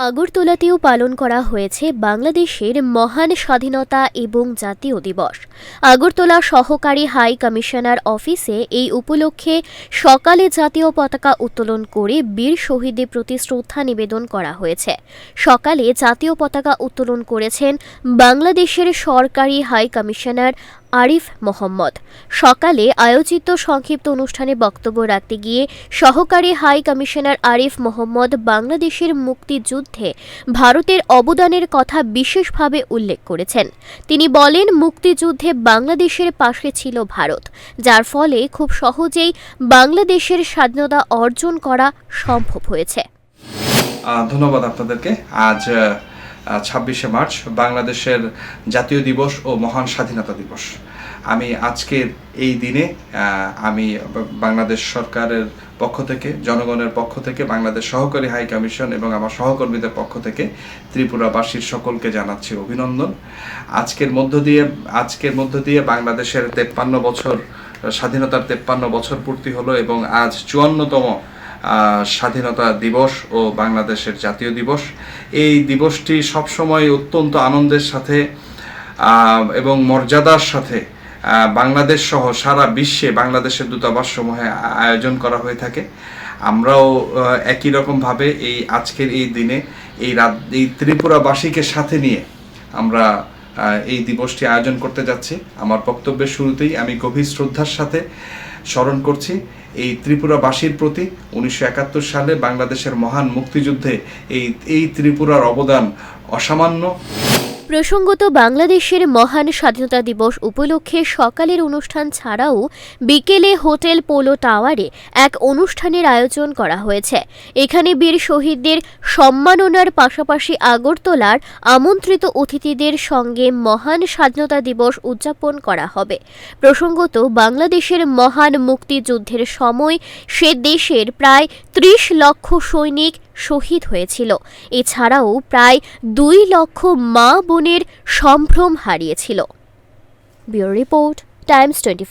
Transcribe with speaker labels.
Speaker 1: আগরতলাতেও পালন করা হয়েছে বাংলাদেশের মহান স্বাধীনতা এবং জাতীয় দিবস। আগরতলা সহকারী হাই কমিশনার অফিসে এই উপলক্ষে সকালে জাতীয় পতাকা উত্তোলন করে বীর শহীদদের প্রতি শ্রদ্ধা নিবেদন করা হয়েছে। সকালে জাতীয় পতাকা উত্তোলন করেছেন বাংলাদেশের সরকারি হাই কমিশনার আরিফ মোহাম্মদ। সকালে আয়োজিত সংক্ষিপ্ত অনুষ্ঠানে বক্তব্য রাখতে গিয়ে সহকারী হাই কমিশনার আরিফ মোহাম্মদ বাংলাদেশের মুক্তিযুদ্ধে ভারতের অবদানের কথা বিশেষভাবে উল্লেখ করেছেন। তিনি বলেন, মুক্তিযুদ্ধে বাংলাদেশের পাশে ছিল ভারত, যার ফলে খুব সহজেই বাংলাদেশের স্বাধীনতা অর্জন করা সম্ভব হয়েছে।
Speaker 2: ধন্যবাদ আপনাদেরকে। আজ ছাব্বিশে মার্চ, বাংলাদেশের জাতীয় দিবস ও মহান স্বাধীনতা দিবস। আমি আজকের এই দিনে আমি বাংলাদেশ সরকারের পক্ষ থেকে, জনগণের পক্ষ থেকে, বাংলাদেশ সহকারী হাই কমিশন এবং আমার সহকর্মীদের পক্ষ থেকে ত্রিপুরাবাসীর সকলকে জানাচ্ছি অভিনন্দন। আজকের মধ্য দিয়ে, আজকের মধ্য দিয়ে বাংলাদেশের তেপ্পান্ন বছর, স্বাধীনতার তেপ্পান্ন বছর পূর্তি হলো এবং আজ চুয়ান্নতম স্বাধীনতা দিবস ও বাংলাদেশের জাতীয় দিবস। এই দিবসটি সবসময় অত্যন্ত আনন্দের সাথে এবং মর্যাদার সাথে বাংলাদেশ সহ সারা বিশ্বে বাংলাদেশের দূতাবাস সমূহে আয়োজন করা হয়ে থাকে। আমরাও একই রকমভাবে এই আজকের এই দিনে এই রাত, এই ত্রিপুরাবাসীকে সাথে নিয়ে আমরা এই দিবসটি আয়োজন করতে যাচ্ছি। আমার বক্তব্যের শুরুতেই আমি গভীর শ্রদ্ধার সাথে স্মরণ করছি। এই ত্রিপুরাবাসীর প্রতি উনিশশো একাত্তর সালে বাংলাদেশের মহান মুক্তিযুদ্ধে এই এই ত্রিপুরার অবদান অসামান্য।
Speaker 1: প্রসঙ্গত, বাংলাদেশের মহান স্বাধীনতা দিবস উপলক্ষে সকালের অনুষ্ঠান ছাড়াও বিকেলে হোটেল পোলো টাওয়ারে এক অনুষ্ঠানের আয়োজন করা হয়েছে। এখানে বীর শহীদদের সম্মাননার পাশাপাশি আগরতলার আমন্ত্রিত অতিথিদের সঙ্গে মহান স্বাধীনতা দিবস উদযাপন করা হবে। প্রসঙ্গত, বাংলাদেশের মহান মুক্তিযুদ্ধের সময় সে দেশের প্রায় ত্রিশ লক্ষ সৈনিক শহীদ হয়েছিল। এছাড়াও প্রায় দুই লক্ষ মা বোনের সম্ভ্রম হারিয়েছিল। Bureau report Times twenty